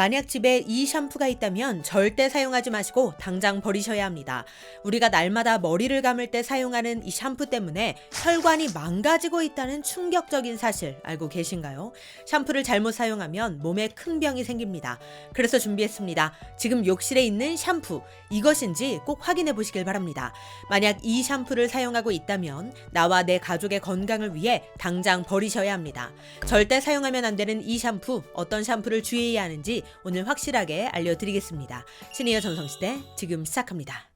만약 집에 이 샴푸가 있다면 절대 사용하지 마시고 당장 버리셔야 합니다. 우리가 날마다 머리를 감을 때 사용하는 이 샴푸 때문에 혈관이 망가지고 있다는 충격적인 사실 알고 계신가요? 샴푸를 잘못 사용하면 몸에 큰 병이 생깁니다. 그래서 준비했습니다. 지금 욕실에 있는 샴푸 이것인지 꼭 확인해 보시길 바랍니다. 만약 이 샴푸를 사용하고 있다면 나와 내 가족의 건강을 위해 당장 버리셔야 합니다. 절대 사용하면 안 되는 이 샴푸 어떤 샴푸를 주의해야 하는지 오늘 확실하게 알려드리겠습니다. 시니어 전성시대 지금 시작합니다.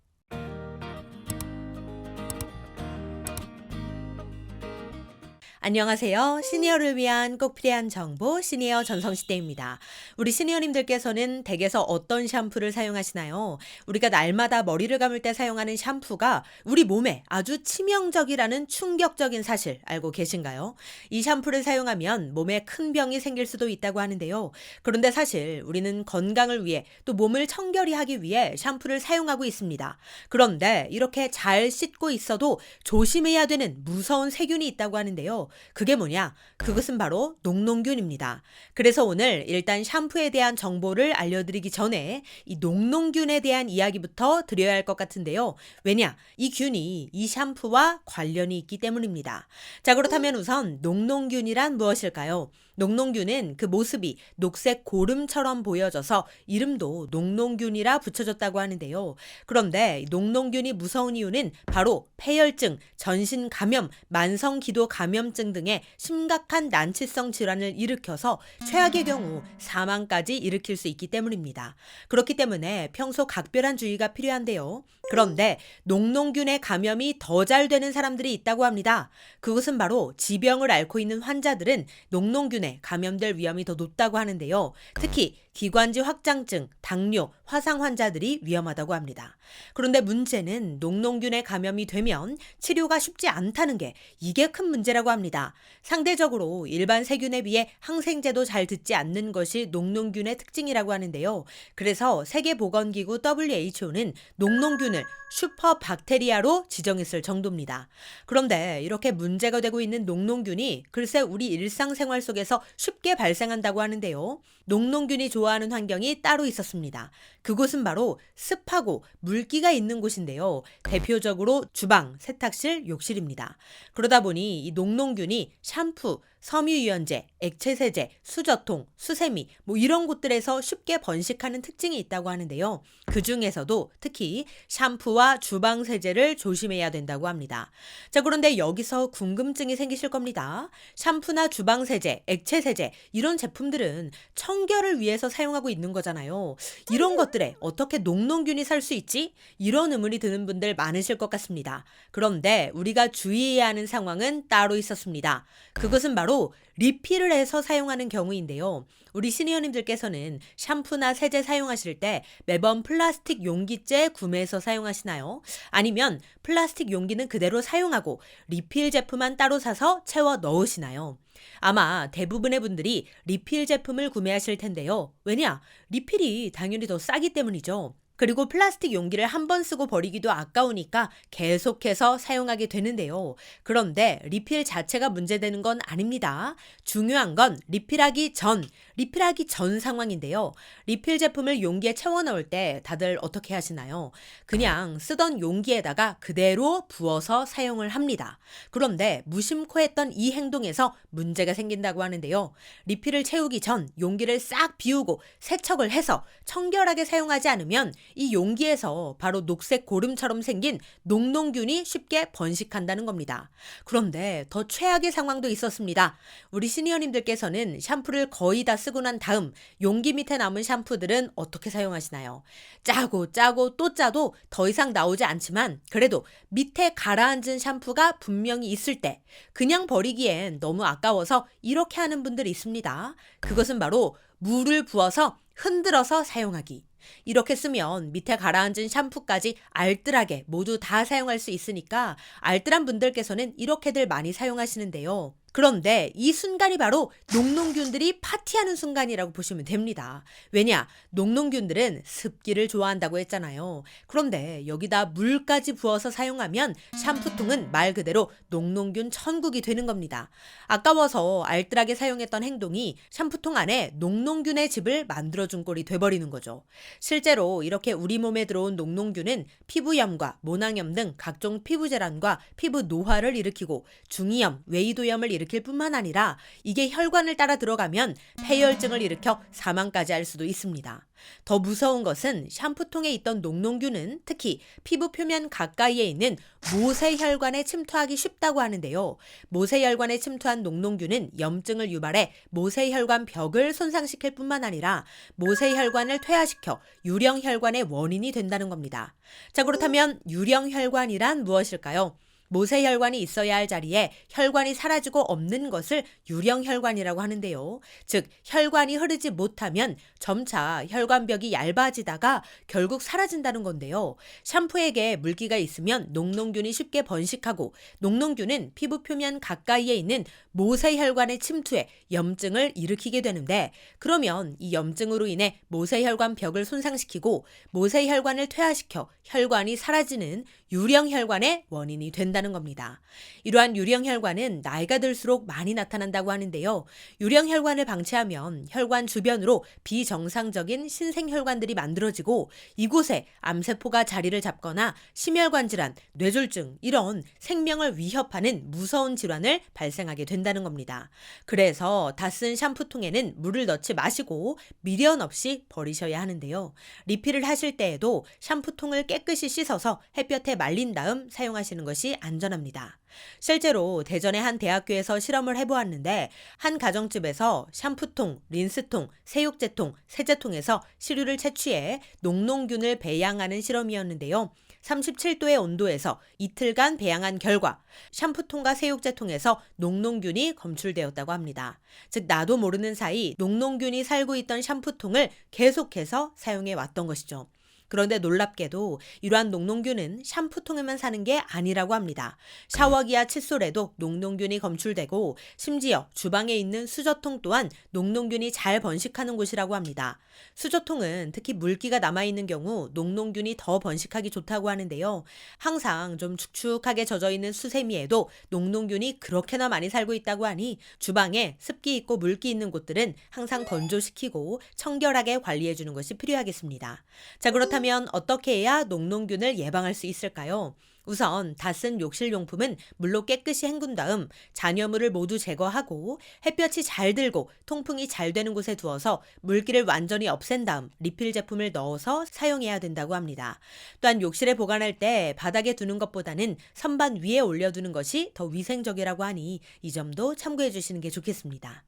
안녕하세요. 시니어를 위한 꼭 필요한 정보 시니어 전성시대입니다. 우리 시니어님들께서는 댁에서 어떤 샴푸를 사용하시나요? 우리가 날마다 머리를 감을 때 사용하는 샴푸가 우리 몸에 아주 치명적이라는 충격적인 사실 알고 계신가요? 이 샴푸를 사용하면 몸에 큰 병이 생길 수도 있다고 하는데요. 그런데 사실 우리는 건강을 위해 또 몸을 청결히 하기 위해 샴푸를 사용하고 있습니다. 그런데 이렇게 잘 씻고 있어도 조심해야 되는 무서운 세균이 있다고 하는데요. 그게 뭐냐? 그것은 바로 녹농균입니다. 그래서 오늘 일단 샴푸에 대한 정보를 알려드리기 전에 이 녹농균에 대한 이야기부터 드려야 할 것 같은데요. 왜냐? 이 균이 이 샴푸와 관련이 있기 때문입니다. 자, 그렇다면 우선 녹농균이란 무엇일까요? 녹농균은 그 모습이 녹색 고름처럼 보여져서 이름도 녹농균이라 붙여졌다고 하는데요. 그런데 녹농균이 무서운 이유는 바로 폐혈증, 전신 감염, 만성 기도 감염증 등의 심각한 난치성 질환을 일으켜서 최악의 경우 사망까지 일으킬 수 있기 때문입니다. 그렇기 때문에 평소 각별한 주의가 필요한데요. 그런데 녹농균의 감염이 더 잘 되는 사람들이 있다고 합니다. 그것은 바로 지병을 앓고 있는 환자들은 녹농균 에 감염될 위험이 더 높다고 하는데요. 특히 기관지 확장증, 당뇨, 화상 환자들이 위험하다고 합니다. 그런데 문제는 녹농균에 감염이 되면 치료가 쉽지 않다는 게 이게 큰 문제라고 합니다. 상대적으로 일반 세균에 비해 항생제도 잘 듣지 않는 것이 녹농균의 특징이라고 하는데요. 그래서 세계보건기구 WHO는 녹농균을 슈퍼 박테리아로 지정했을 정도입니다. 그런데 이렇게 문제가 되고 있는 녹농균이 글쎄 우리 일상생활 속에서 쉽게 발생한다고 하는데요. 녹농균이 좋아 하는 환경이 따로 있었습니다. 그곳은 바로 습하고 물기가 있는 곳인데요. 대표적으로 주방, 세탁실, 욕실입니다. 그러다 보니 이 녹농균이 샴푸, 섬유유연제, 액체세제, 수저통, 수세미 뭐 이런 곳들에서 쉽게 번식하는 특징이 있다고 하는데요. 그 중에서도 특히 샴푸와 주방 세제를 조심해야 된다고 합니다. 자, 그런데 여기서 궁금증이 생기실 겁니다. 샴푸나 주방 세제, 액체 세제 이런 제품들은 청결을 위해서 사용하고 있는 거잖아요. 이런 것들에 어떻게 녹농균이 살 수 있지? 이런 의문이 드는 분들 많으실 것 같습니다. 그런데 우리가 주의해야 하는 상황은 따로 있었습니다. 그것은 바로 리필을 해서 사용하는 경우인데요. 우리 시니어님들께서는 샴푸나 세제 사용하실 때 매번 플라스틱 용기째 구매해서 사용하시나요? 아니면 플라스틱 용기는 그대로 사용하고 리필 제품만 따로 사서 채워 넣으시나요? 아마 대부분의 분들이 리필 제품을 구매하실 텐데요. 왜냐? 리필이 당연히 더 싸기 때문이죠. 그리고 플라스틱 용기를 한 번 쓰고 버리기도 아까우니까 계속해서 사용하게 되는데요. 그런데 리필 자체가 문제되는 건 아닙니다. 중요한 건 리필하기 전, 리필하기 전 상황인데요. 리필 제품을 용기에 채워 넣을 때 다들 어떻게 하시나요? 그냥 쓰던 용기에다가 그대로 부어서 사용을 합니다. 그런데 무심코 했던 이 행동에서 문제가 생긴다고 하는데요. 리필을 채우기 전 용기를 싹 비우고 세척을 해서 청결하게 사용하지 않으면 이 용기에서 바로 녹색 고름처럼 생긴 녹농균이 쉽게 번식한다는 겁니다. 그런데 더 최악의 상황도 있었습니다. 우리 시니어님들께서는 샴푸를 거의 다 쓰고 난 다음 용기 밑에 남은 샴푸들은 어떻게 사용하시나요? 짜고 짜고 또 짜도 더 이상 나오지 않지만 그래도 밑에 가라앉은 샴푸가 분명히 있을 때 그냥 버리기엔 너무 아까워서 이렇게 하는 분들이 있습니다. 그것은 바로 물을 부어서 흔들어서 사용하기. 이렇게 쓰면 밑에 가라앉은 샴푸까지 알뜰하게 모두 다 사용할 수 있으니까 알뜰한 분들께서는 이렇게들 많이 사용하시는데요. 그런데 이 순간이 바로 녹농균들이 파티하는 순간이라고 보시면 됩니다. 왜냐? 녹농균들은 습기를 좋아한다고 했잖아요. 그런데 여기다 물까지 부어서 사용하면 샴푸통은 말 그대로 녹농균 천국이 되는 겁니다. 아까워서 알뜰하게 사용했던 행동이 샴푸통 안에 녹농균의 집을 만들어준 꼴이 돼버리는 거죠. 실제로 이렇게 우리 몸에 들어온 녹농균은 피부염과 모낭염 등 각종 피부 질환과 피부 노화를 일으키고 중이염, 웨이도염을 일으킬 뿐만 아니라 이게 혈관을 따라 들어가면 폐혈증을 일으켜 사망까지 할 수도 있습니다. 더 무서운 것은 샴푸통에 있던 녹농균은 특히 피부 표면 가까이에 있는 모세혈관에 침투하기 쉽다고 하는데요. 모세혈관에 침투한 녹농균은 염증을 유발해 모세혈관 벽을 손상시킬 뿐만 아니라 모세혈관을 퇴화시켜 유령혈관의 원인이 된다는 겁니다. 자, 그렇다면 유령혈관이란 무엇일까요? 모세혈관이 있어야 할 자리에 혈관이 사라지고 없는 것을 유령혈관이라고 하는데요. 즉, 혈관이 흐르지 못하면 점차 혈관벽이 얇아지다가 결국 사라진다는 건데요. 샴푸액에 물기가 있으면 녹농균이 쉽게 번식하고 녹농균은 피부 표면 가까이에 있는 모세혈관에 침투해 염증을 일으키게 되는데 그러면 이 염증으로 인해 모세혈관 벽을 손상시키고 모세혈관을 퇴화시켜 혈관이 사라지는 유령혈관의 원인이 된다는 겁니다. 이러한 유령혈관은 나이가 들수록 많이 나타난다고 하는데요. 유령혈관을 방치하면 혈관 주변으로 비정상적인 신생혈관들이 만들어지고 이곳에 암세포가 자리를 잡거나 심혈관 질환, 뇌졸중 이런 생명을 위협하는 무서운 질환을 발생하게 된다는 겁니다. 그래서 다 쓴 샴푸통에는 물을 넣지 마시고 미련 없이 버리셔야 하는데요. 리필을 하실 때에도 샴푸통을 깨끗이 씻어서 햇볕에 말린 다음 사용하시는 것이 안전 합니다. 실제로 대전의 한 대학교에서 실험을 해보았는데 한 가정집에서 샴푸통, 린스통, 세육제통, 세제통에서 시류를 채취해 녹농균을 배양하는 실험이었는데요. 37도의 온도에서 이틀간 배양한 결과 샴푸통과 세육제통에서 녹농균이 검출되었다고 합니다. 즉 나도 모르는 사이 녹농균이 살고 있던 샴푸통을 계속해서 사용해 왔던 것이죠. 그런데 놀랍게도 이러한 녹농균은 샴푸통에만 사는 게 아니라고 합니다. 샤워기와 칫솔에도 녹농균이 검출되고 심지어 주방에 있는 수저통 또한 녹농균이 잘 번식하는 곳이라고 합니다. 수저통은 특히 물기가 남아있는 경우 녹농균이 더 번식하기 좋다고 하는데요. 항상 좀 축축하게 젖어 있는 수세미에도 녹농균이 그렇게나 많이 살고 있다고 하니 주방에 습기 있고 물기 있는 곳들은 항상 건조시키고 청결하게 관리해 주는 것이 필요하겠습니다. 자, 그렇다 면 어떻게 해야 녹농균을 예방할 수 있을까요? 우선 다 쓴 욕실용품은 물로 깨끗이 헹군 다음 잔여물을 모두 제거하고 햇볕이 잘 들고 통풍이 잘 되는 곳에 두어서 물기를 완전히 없앤 다음 리필 제품을 넣어서 사용해야 된다고 합니다. 또한 욕실에 보관할 때 바닥에 두는 것보다는 선반 위에 올려두는 것이 더 위생적이라고 하니 이 점도 참고해 주시는 게 좋겠습니다.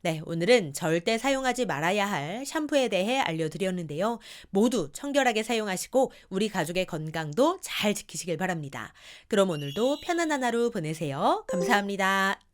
네, 오늘은 절대 사용하지 말아야 할 샴푸에 대해 알려드렸는데요. 모두 청결하게 사용하시고 우리 가족의 건강도 잘 지키시길 바랍니다. 그럼 오늘도 편안한 하루 보내세요. 감사합니다.